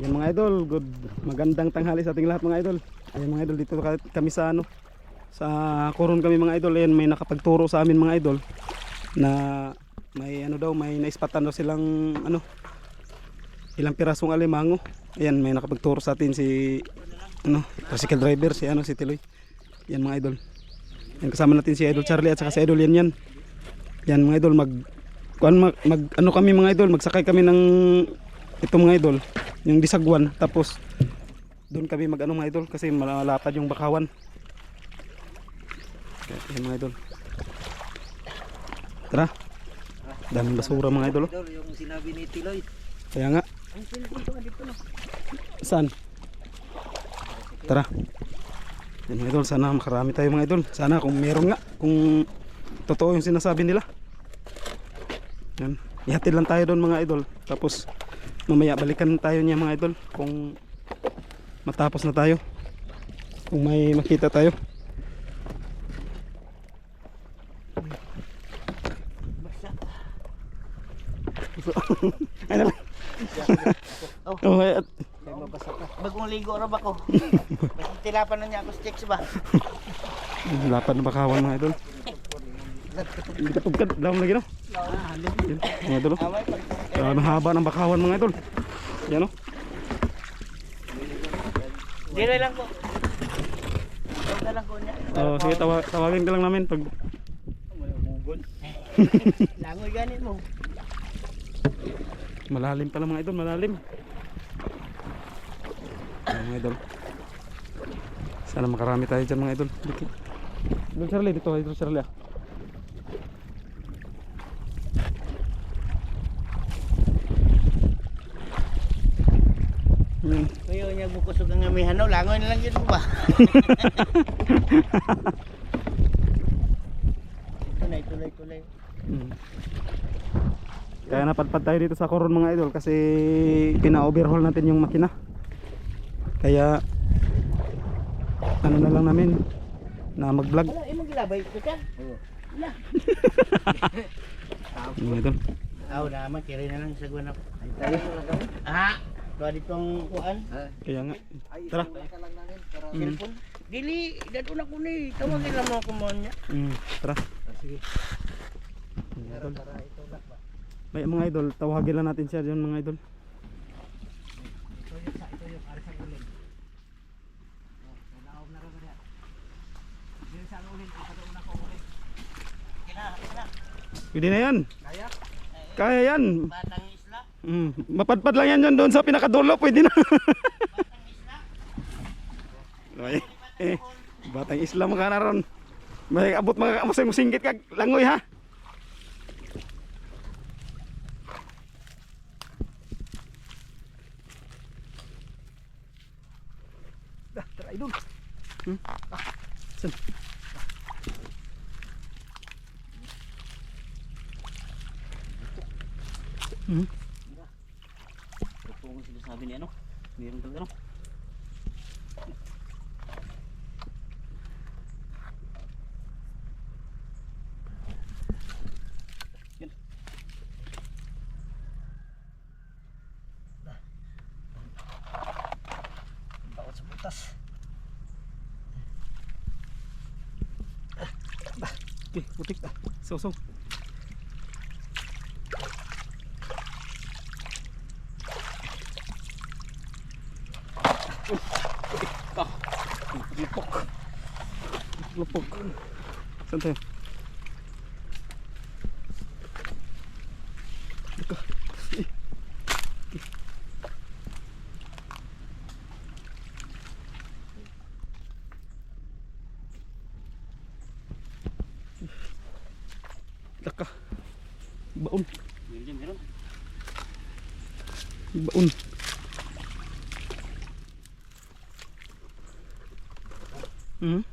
Yan mga idol, good magandang tanghali sa ating lahat mga idol. Ayan mga idol, dito ka- kami sa ano sa Coron kami mga idol. Ayan may nakapagturo sa amin mga idol na may ano daw, may naispatan daw silang ano ilang pirasong alimango. Ayan may nakapagturo sa atin si ano, tricycle driver si ano si Tiloy. Yan mga idol. Yan kasama natin si Idol Charlie at saka si Idol yan yan. Yan mga idol mag kuan mag, mag ano kami mga idol, magsakay kami ng ito mga idol, yung disagwan tapos doon kami mag ano mga idol kasi malalapad yung bakawan. Kaya yan mga idol. Tara. Daming basura mga idol. oh. Yung sinabi ni Tiloy. Kaya nga. Saan? Tara. Yan mga idol, sana makarami tayo mga idol. Sana kung meron nga, kung totoo yung sinasabi nila. Yan. Ihatid lang tayo doon mga idol. Tapos mamaya balikan tayo niya mga idol kung matapos na tayo. Kung may makita tayo. Basta. Ano lang. Oh. Oh, ay, at. Bagong ligo ra ba ko? Tilapan na niya ako sa checks ba? lapad na bakawan mga idol. Ka tugkad. Daw lagi no. Ah, Yan, mga idol. oh. Away, Grabe haba ng bakawan mga idol. Yan oh. Dilo lang ko. Tawag lang ko niya. Oh, sige tawa tawagin ka lang namin pag Langoy ganit mo. malalim pala mga idol, malalim. Ayan, mga idol. Sana makarami tayo dyan mga idol. Dito. Idol Charlie, dito, idol Charlie ah. Hmm. Kuya niya mo kusog ang amihan no, langoy na lang yun ba? Tulay, tulay, tulay. Hmm. Kaya napadpad tayo dito sa Coron mga idol kasi pina-overhaul natin yung makina. Kaya ano na lang namin na mag-vlog Wala, imong gilabay ko ka? Oo. Wala. mga idol. Aw, naman, kiri na lang sa guwan ako. Ay, tayo. Ah, tuwa ditong kuan. Kaya nga. Tara. Mm. Cellphone. Dili, dadun ako ni. Tawagin lang mo ako mo niya. Mm, tara. Sige. Mga idol. May mga idol, tawagin lang natin siya dyan mga idol. Pwede na yan. Kaya? Kaya yan. Batang? Mm, mapadpad lang yan dyan doon sa pinakadulo. Pwede na. Isla? Ay, eh, batang Islam ka na ron. May abot mga kamusay mo singgit kag langoy ha. Dah, tara idol. Hmm? Ah, san? Hmm? Ito ang sinasabi ni ano? Meron talaga no? Yan. Bakit sa butas? Okay, putik ah. So, so. Ah, lupok. Lupok. Saan tayo? Ito. Eh. Okay. Laka. Baon. Meron dyan, meron. Baon. Hmm?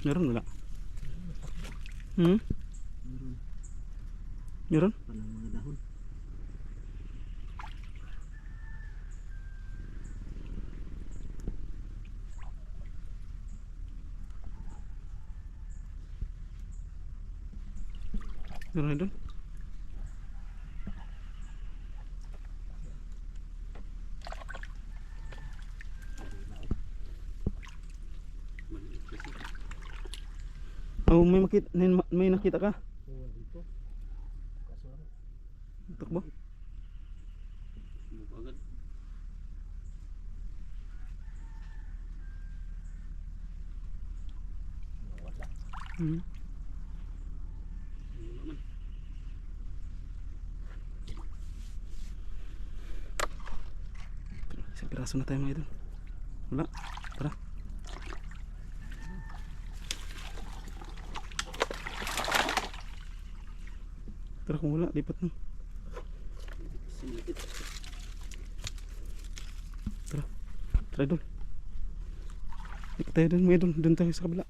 Meron wala? Hmm? Meron? Parang mga dahon. Doon na doon. Oh, may makita, may, nakita ka? Dito. Kaso ano? Takbo. Agad. Wala. Hmm. Wala man. Isang piraso na tayo mga idol. Wala. Tara. Tara kung wala, lipat na. Sinipit. Tara idol. Lipat tayo dun mga idol. Doon tayo sa kabila.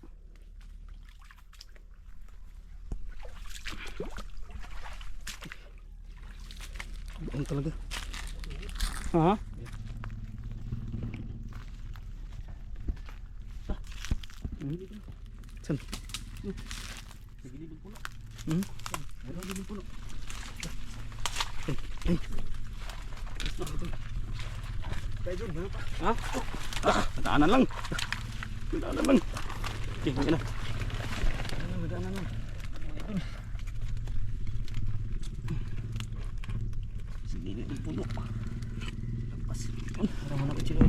Doon talaga. Ha? Hmm? Saan? Sa gilid ng puno. Hmm? Wala gilid ng puno. Ay. Tayo dun, meron pa. Ha? Ah, daanan lang. Daanan lang. Okay, okay na. Ano, madaanan lang. Sa gilid ng puno. Lampas. Para mo na kutsilyo.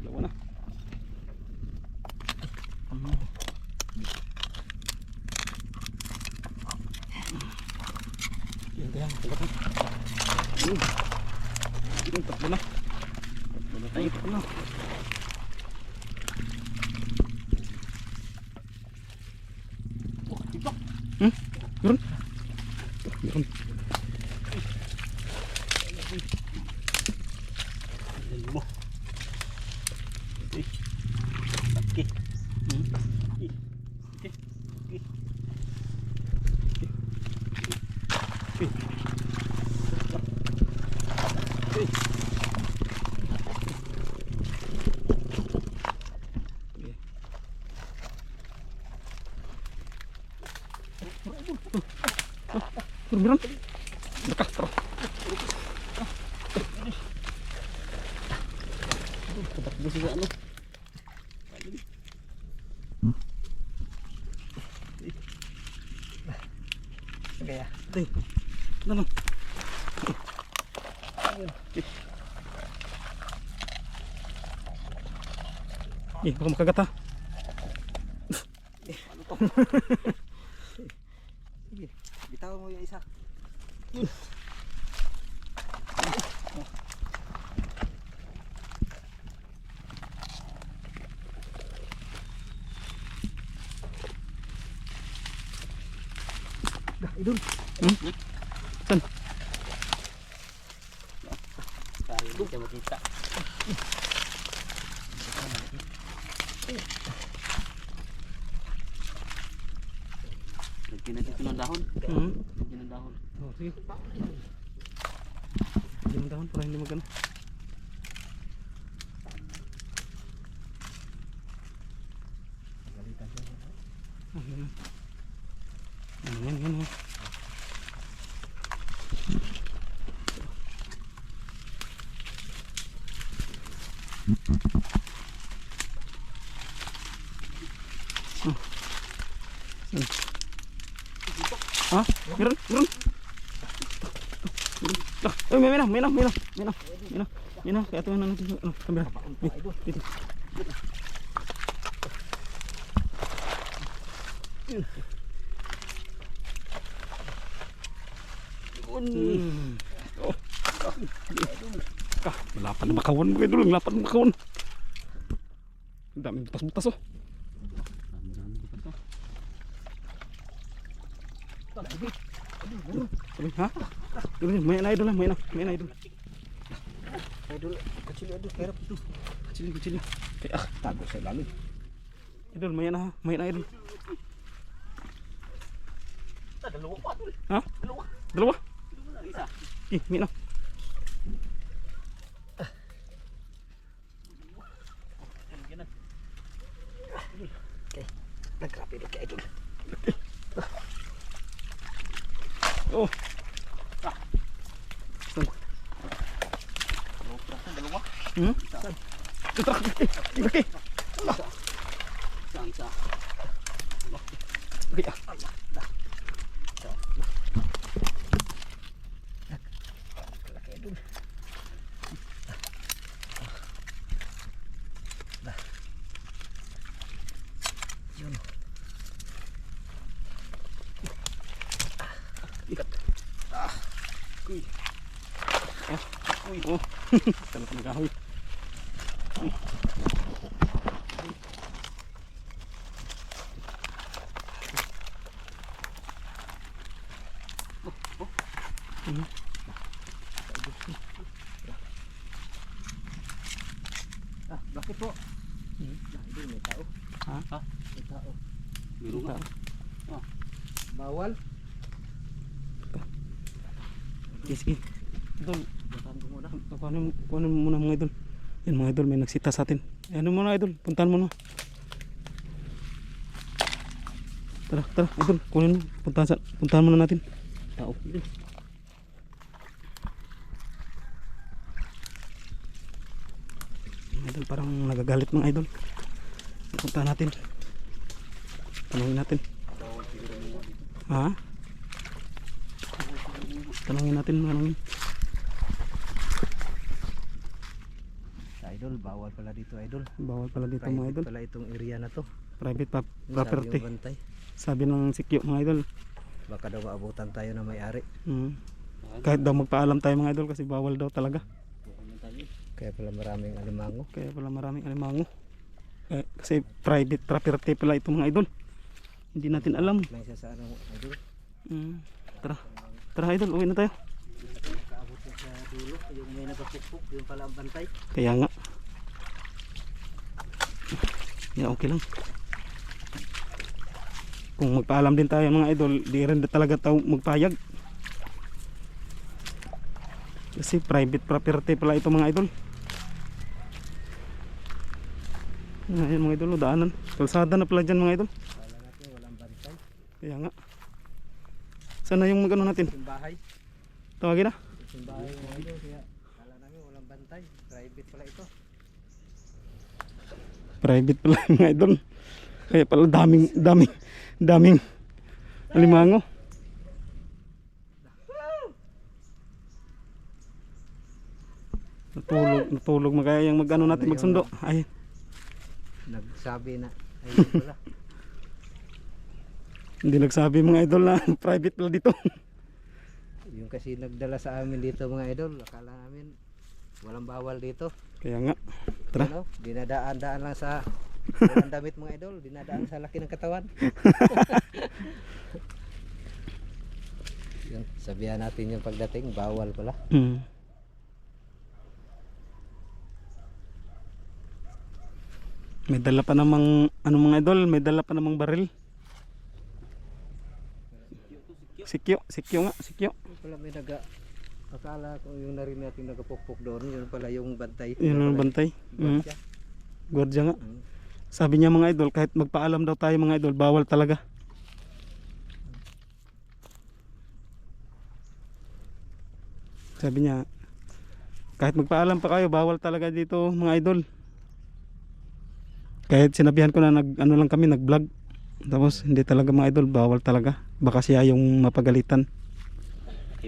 Dalawa na. Yan, kaya. Tagat na. Hmm. Yung takbo na. Wala Ay, tayo. takbo na. Oh, iba. Hmm? Meron? Meron. Galing mo. Okay. Okay. Hmm? Okay. Okay. Okay. Okay. Meron, meron. Daka, tara. Tatakbo siya ano. Kaya. Tay. Ano. Eh, baka makagat ha. Sige. Bitawan mo yung isa. Dah, idol. Saan? Tayo hindi siya makita. Lagyan natin ito ng dahon. Hmm. Lagyan ng dahon. Oh, sige. Diyan ang dahon para hindi magano. Ah, yan na. Yan, yan, yan, yan. Ha? Meron? Meron? Ah, eh, may, may na, may na, may na, may na, may na, may na, kaya ito na natin, ano, kamera. Dito, dito. Hmm. Oh. Ka, malapad na makawan mo kayo dulu, malapad na makawan. Ang daming butas-butas oh. Dami-dami ko pa to. Sabi, ha? Dulu, may na idol may na, may na idol. Idol. Kecil idol. Kerap itu. Kecilin. Kaya, ah, Tago sa lalim. idol, may na may na idol. Ah, dalawa pa. Ha? Dalawa. Dalawa? Dalawa lang isa. Eh, may na. Tara, laki. Laki. Saan sa? Laki ah. Ikat. Ah. Uy. Oh. Uy. Oh. Talaga nagahoy. Ah, bakit po? Ah, hindi, may tao. Ha? Ha? May tao. Meron ka. Bawal? Yes, sige. Kuhanin kuhanin mo mga idol. Yan mga idol, may nagsita sa atin. Ano muna idol, puntahan mo na. Tara, tara, idol, kunin mo. Puntahan, sa, puntahan muna natin. Tao. Idol, parang nagagalit mga idol. Puntahan natin. Tanungin natin. Ha? Tanungin natin, tanungin. Idol, bawal pala dito idol. Bawal pala dito mga Private idol. pala itong area na to. Private pa- Sabi property. bantay. Sabi ng sikyo mga idol. Baka daw maabutan tayo na may-ari. Mm. Kahit daw magpaalam tayo mga idol kasi bawal daw talaga. Kaya pala maraming alimango. Kaya pala maraming alimango. Eh, kasi private property pala ito mga idol. Hindi natin alam. Lang siya sa ano, idol. Mm. Tara. Tara idol, uwi na tayo. Dulo. Yung may nagpupukpuk, yung pala ang bantay. Kaya nga. Yeah, okay lang. Kung magpaalam din tayo mga idol, di rin talaga tayo magpayag. Kasi private property pala ito mga idol. Ayan mga idol, daanan. Kalsada na pala dyan mga idol. Kaya nga. Sana yung magano natin? Yung bahay. Tawagin na. Yung bahay ng idol. Kaya kala namin walang bantay. Private pala ito. Private pala yung mga idol. Kaya pala daming, daming, daming alimango. Natulog, natulog magaya yung mag ano natin magsundo. Ay, Nagsabi na. Ayun pala. hindi nagsabi mga idol na private pala dito. Yung kasi nagdala sa amin dito mga idol. Akala namin walang bawal dito. Kaya nga, Tara. Ano? Dinadaan-daan lang sa walang damit mga idol. Dinadaan sa laki ng katawan. Yun, sabihan natin yung pagdating, bawal pala. hmm. May dala pa namang, ano mga idol, may dala pa namang baril. Sikyo, sikyo nga, sikyo. Pala may naga, akala ko yung narinig natin nagapukpok doon, yun pala yung bantay. Yun ang bantay. yung Mm. Gwardiya nga. Mm. Sabi niya mga idol, kahit magpaalam daw tayo mga idol, bawal talaga. Sabi niya, kahit magpaalam pa kayo, bawal talaga dito mga idol. Kahit sinabihan ko na nag ano lang kami, nag-vlog. Tapos hindi talaga mga idol, bawal talaga. Baka siya yung mapagalitan.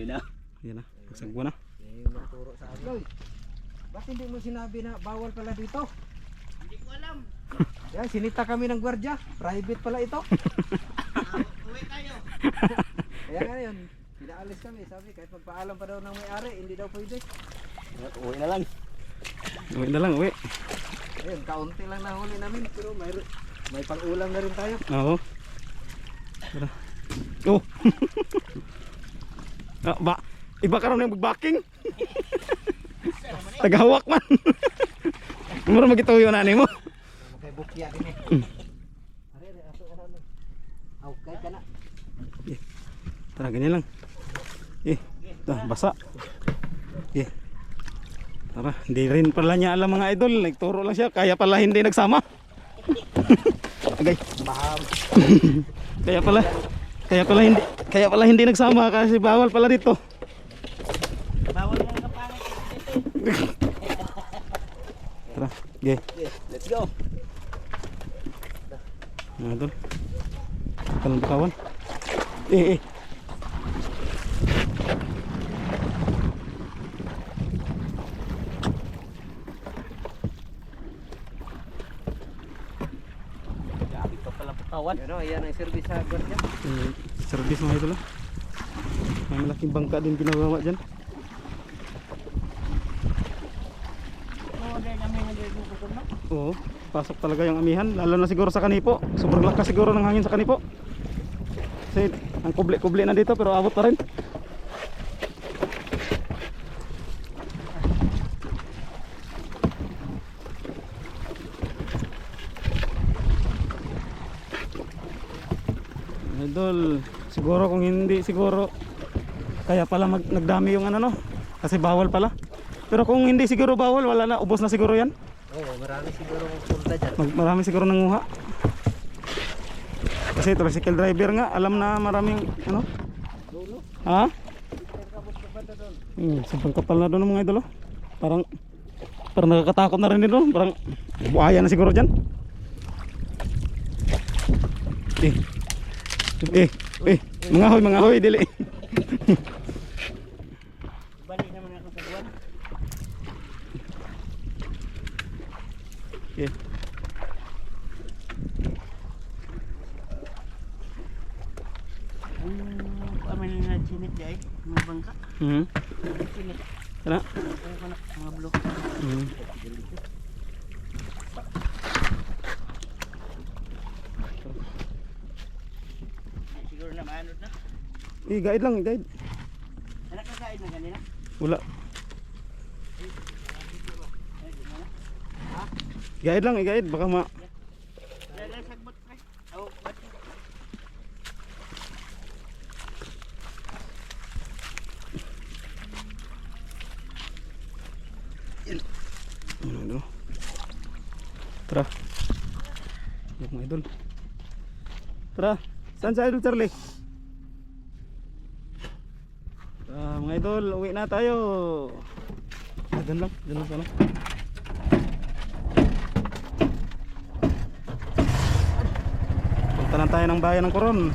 Yun na. Yan na, magsagwa na. Yung nagturo sa amin. Loy, bakit hindi mo sinabi na bawal pala dito? Hindi ko alam. Yan, sinita kami ng gwardya. Private pala ito. Uwi tayo. Kaya nga yun, pinaalis kami. Sabi, kahit magpaalam pa daw ng may-ari, hindi daw pwede. Uwi na lang. Uwi na lang, uwi. Ayun, kaunti lang nahuli namin. Pero may, may pang-ulam na rin tayo. Oo. Tara. Oh. ah, ba, iba ka rin yung magbacking. Tagahawak man. Mura magituyo na ni mo. Kay bukya din eh. Are, are, aso, aso, aso. Aw, kay ka na. Tara, ganyan lang. Eh, ta, basa. Eh. Tara, hindi rin pala niya alam mga idol. Nagturo lang siya, kaya pala hindi nagsama. Agay. Kaya pala, kaya pala hindi, kaya pala hindi nagsama kasi bawal pala dito. Bawal yung kapangit. Tara. Okay. Okay, let's go. Mga idol. Kalang bukawan. Eh, eh. Ka pala patawan. Yan o, yan ang service sa agad niya. Eh, service mga idol ah. May malaking bangka din ginagawa dyan. Oo, pasok talaga yung amihan. Lalo na siguro sa kanipo. Sobrang lakas siguro ng hangin sa kanipo. Kasi ang kubli-kubli na dito pero abot pa rin. Idol, siguro kung hindi siguro kaya pala mag, nagdami yung ano no kasi bawal pala. Pero kung hindi siguro bawal, wala na, ubos na siguro yan. Oo, marami siguro punta dyan. Mag, marami siguro nanguha. Kasi tricycle driver nga, alam na maraming ano? Ha? Hmm, sobrang kapal na doon mga idol. oh. Parang parang nakakatakot na rin dito. Parang buhaya na siguro dyan. Eh. Eh, eh, mga hoy, mga hoy, dili. Balik naman ako sa buwan. Okay. Ang amin na sinit di ay, mga bangka. Mhm. Sinit. Kana? Mga blok. Mhm. Ay, Siguro na maanod na. Eh, guide lang, guide. Anak ka kain na kanina? Wala. Guide lang, i-guide baka ma Ano, ano? Tara. Yung idol. Tara. Saan sa idol Charlie? Ah, mga idol, uwi na tayo. Ah, dyan lang, dyan lang sana. Punta lang tayo ng bayan ng Coron.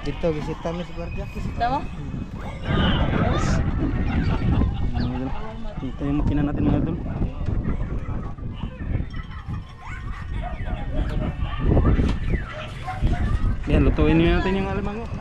Dito bisita mi si guardia bisita mo. Dito yung makina natin mga idol. Yan, lutuin nyo natin yung alamango. Oh.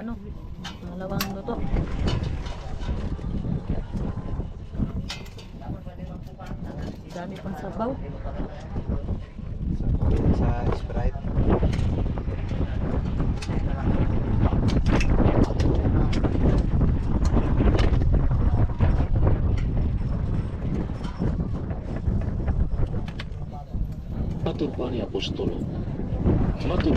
Ano? Malawang luto. Dami pang sabaw. Sa Sprite. Matur Pani Apostolo. Matur